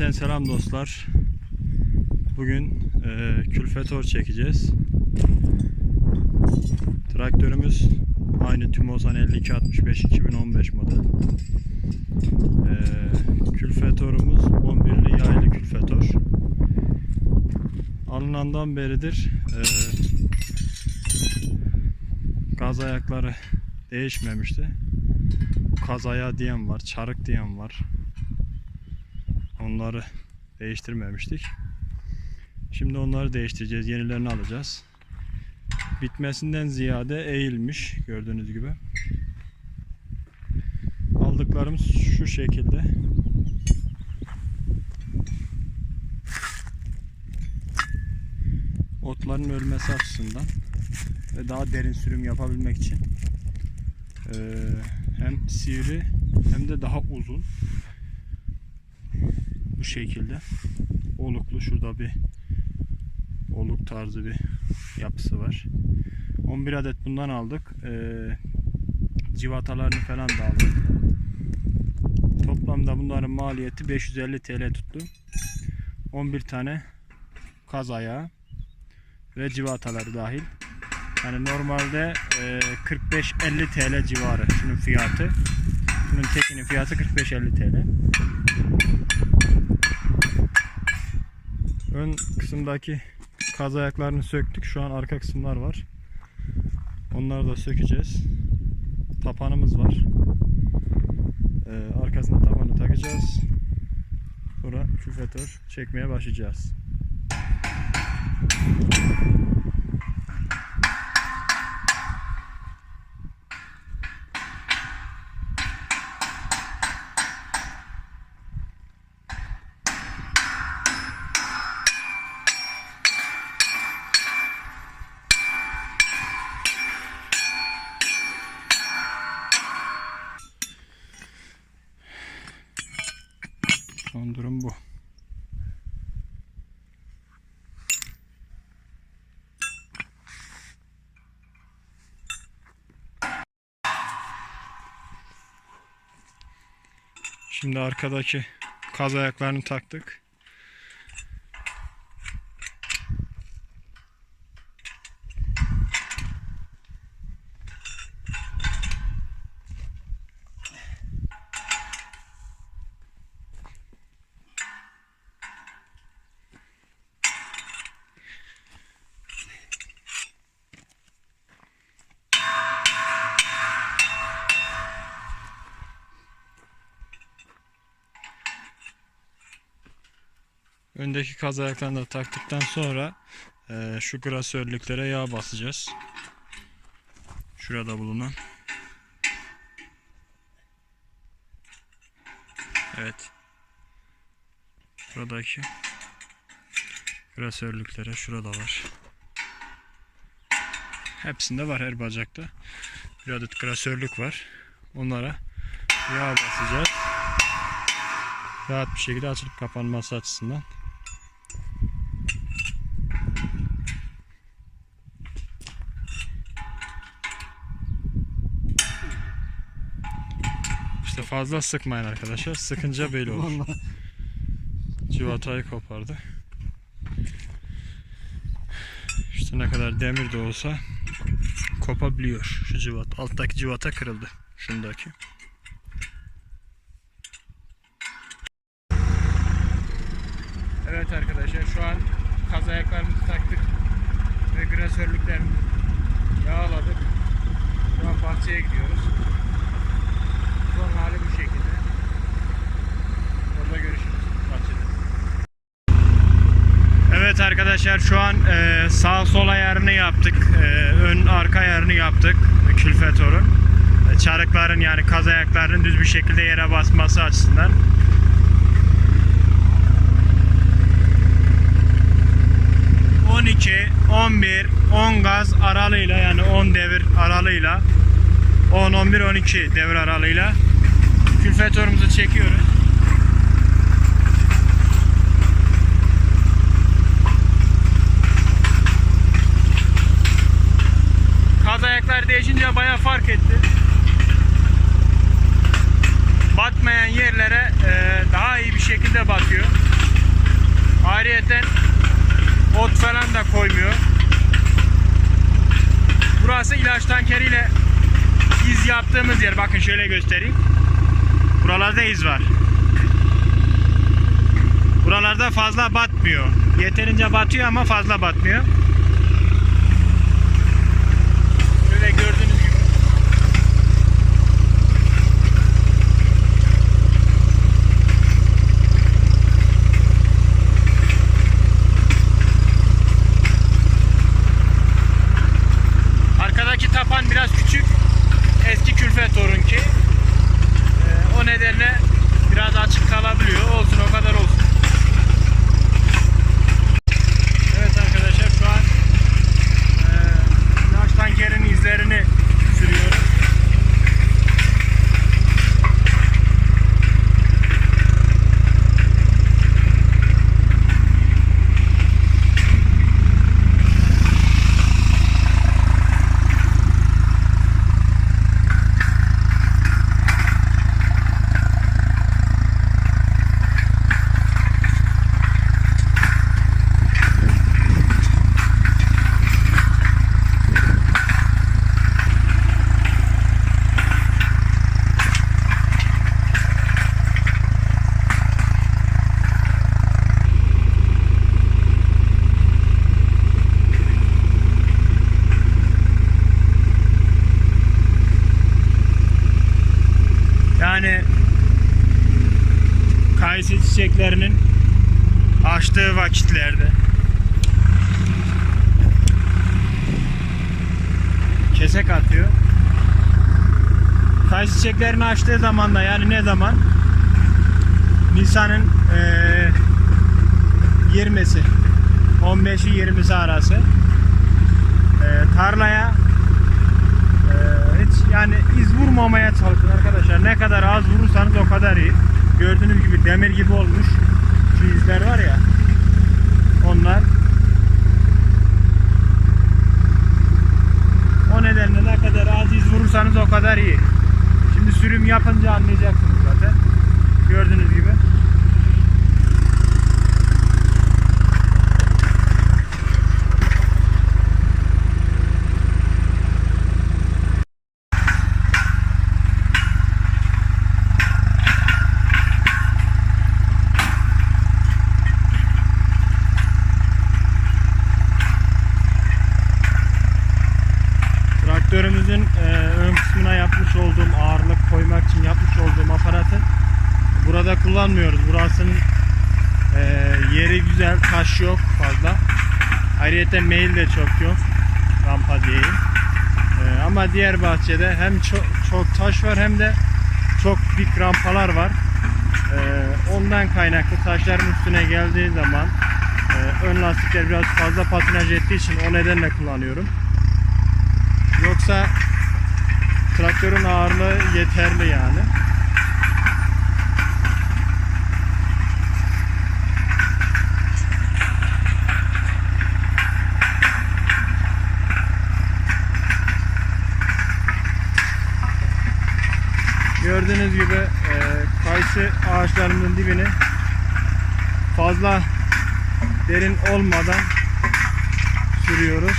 Cümleten selam dostlar. Bugün e, külfetor çekeceğiz. Traktörümüz aynı Tümosan 5265 2015 model. E, külfetorumuz 11'li yaylı külfetor. Alınandan beridir e, gaz ayakları değişmemişti. Kaz ayağı diyen var, çarık diyen var. Onları değiştirmemiştik. Şimdi onları değiştireceğiz. Yenilerini alacağız. Bitmesinden ziyade eğilmiş gördüğünüz gibi. Aldıklarımız şu şekilde. Otların ölmesi açısından ve daha derin sürüm yapabilmek için hem sivri hem de daha uzun bu şekilde. Oluklu şurada bir oluk tarzı bir yapısı var. 11 adet bundan aldık. Ee, civatalarını falan da aldık. Toplamda bunların maliyeti 550 TL tuttu. 11 tane kaz ayağı ve civataları dahil. Yani normalde e, 45-50 TL civarı. Şunun fiyatı. Bunun tekinin fiyatı 45-50 TL Ön kısımdaki kaz ayaklarını söktük. Şu an arka kısımlar var. Onları da sökeceğiz. Tapanımız var. Ee, arkasına tapanı takacağız. Sonra küfetör çekmeye başlayacağız. Şimdi arkadaki kaz ayaklarını taktık. Öndeki kaz ayaklarını da taktıktan sonra eee, şu grasörlüklere yağ basacağız. Şurada bulunan. Evet. Buradaki grasörlüklere şurada var. Hepsinde var her bacakta. Bir adet grasörlük var. Onlara yağ basacağız. Rahat bir şekilde açılıp kapanması açısından. İşte fazla sıkmayın arkadaşlar. Sıkınca böyle olur. Civatayı kopardı. İşte ne kadar demir de olsa kopabiliyor şu civat. Alttaki civata kırıldı. Şundaki. Evet arkadaşlar şu an kaz ayaklarımızı taktık ve grasörlüklerimizi yağladık. Şu an bahçeye gidiyoruz. Son hali bu şekilde. Orada görüşürüz bahçede. Evet arkadaşlar şu an e, sağ sol ayarını yaptık. E, ön arka ayarını yaptık. Külfetorun. E, çarıkların yani kaz ayaklarının düz bir şekilde yere basması açısından. ...12, 11, 10 gaz aralığıyla yani 10 devir aralığıyla 10, 11, 12 devir aralığıyla külfetörümüzü çekiyoruz. Kaz ayaklar değişince bayağı fark etti. Batmayan yerlere e, daha iyi bir şekilde batıyor. battığımız yer bakın şöyle göstereyim. Buralarda iz var. Buralarda fazla batmıyor. Yeterince batıyor ama fazla batmıyor. Şöyle gördüğünüz gibi. Arkadaki tapan biraz küçük. Eski külfet torunki. Ee, o nedenle biraz açık kalabiliyor. Olsun o kadar olsun. Evet arkadaşlar şu an e, ilaç tankerin izlerini sürüyoruz. Yani kayısı çiçeklerinin açtığı vakitlerde kesek atıyor. Kayısı çiçeklerini açtığı zaman da yani ne zaman? Nisan'ın eee 20'si 15'i 20'si arası eee, tarlaya ee, hiç yani iz vurmamaya çalışın arkadaşlar. Ne kadar az vurursanız o kadar iyi. Gördüğünüz gibi demir gibi olmuş. Şu izler var ya. Onlar. O nedenle ne kadar az iz vurursanız o kadar iyi. Şimdi sürüm yapınca anlayacaksınız zaten. Gördüğünüz gibi. Traktörümüzün e, ön kısmına yapmış olduğum ağırlık koymak için yapmış olduğum aparatı burada kullanmıyoruz. Burasının e, yeri güzel, taş yok fazla. Ayrıca meyil de çok yok. Rampa değil. E, ama diğer bahçede hem çok, çok taş var hem de çok dik rampalar var. E, ondan kaynaklı taşların üstüne geldiği zaman e, ön lastikler biraz fazla patinaj ettiği için o nedenle kullanıyorum. Yoksa traktörün ağırlığı yeterli yani. Gördüğünüz gibi e, kayısı ağaçlarının dibini fazla derin olmadan sürüyoruz.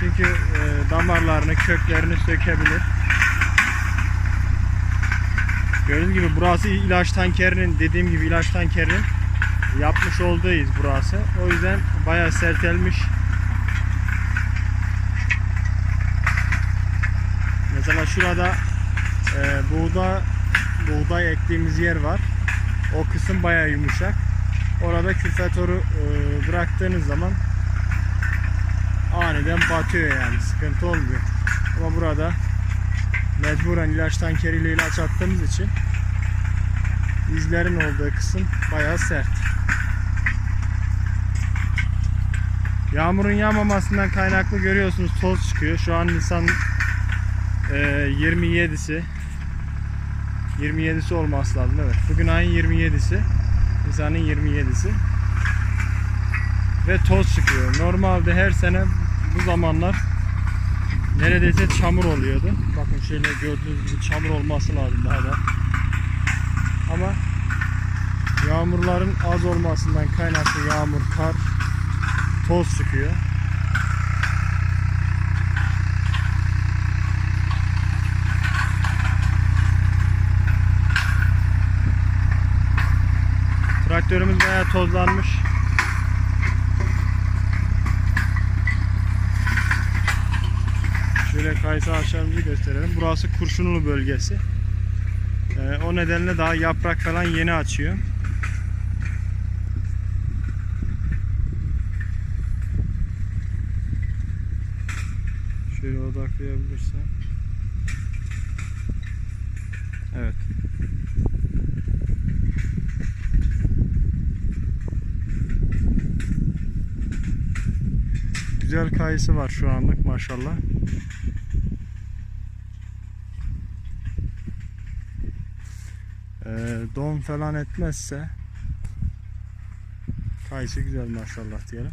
Çünkü e, damarlarını, köklerini sökebilir. Gördüğünüz gibi burası ilaç tankerinin, dediğim gibi ilaç tankerinin yapmış olduğu iz burası. O yüzden bayağı sertelmiş. Mesela şurada e, buğda, buğday ektiğimiz yer var. O kısım bayağı yumuşak. Orada külfatoru e, bıraktığınız zaman aniden batıyor yani sıkıntı olmuyor. Ama burada mecburen ilaç tankeriyle ilaç attığımız için izlerin olduğu kısım bayağı sert. Yağmurun yağmamasından kaynaklı görüyorsunuz toz çıkıyor. Şu an Nisan e, 27'si 27'si olması lazım evet. Bugün ayın 27'si. Nisan'ın 27'si. Ve toz çıkıyor. Normalde her sene bu zamanlar neredeyse çamur oluyordu. Bakın şöyle gördüğünüz gibi çamur olması lazım daha da. Ama yağmurların az olmasından kaynaklı yağmur, kar, toz çıkıyor. Traktörümüz bayağı tozlanmış. Şöyle kayısı ağaçlarımızı gösterelim. Burası Kurşunlu bölgesi. Ee, o nedenle daha yaprak falan yeni açıyor. Şöyle odaklayabilirsem. Evet. Güzel kayısı var şu anlık maşallah. Ee, don falan etmezse kayısı güzel maşallah diyelim.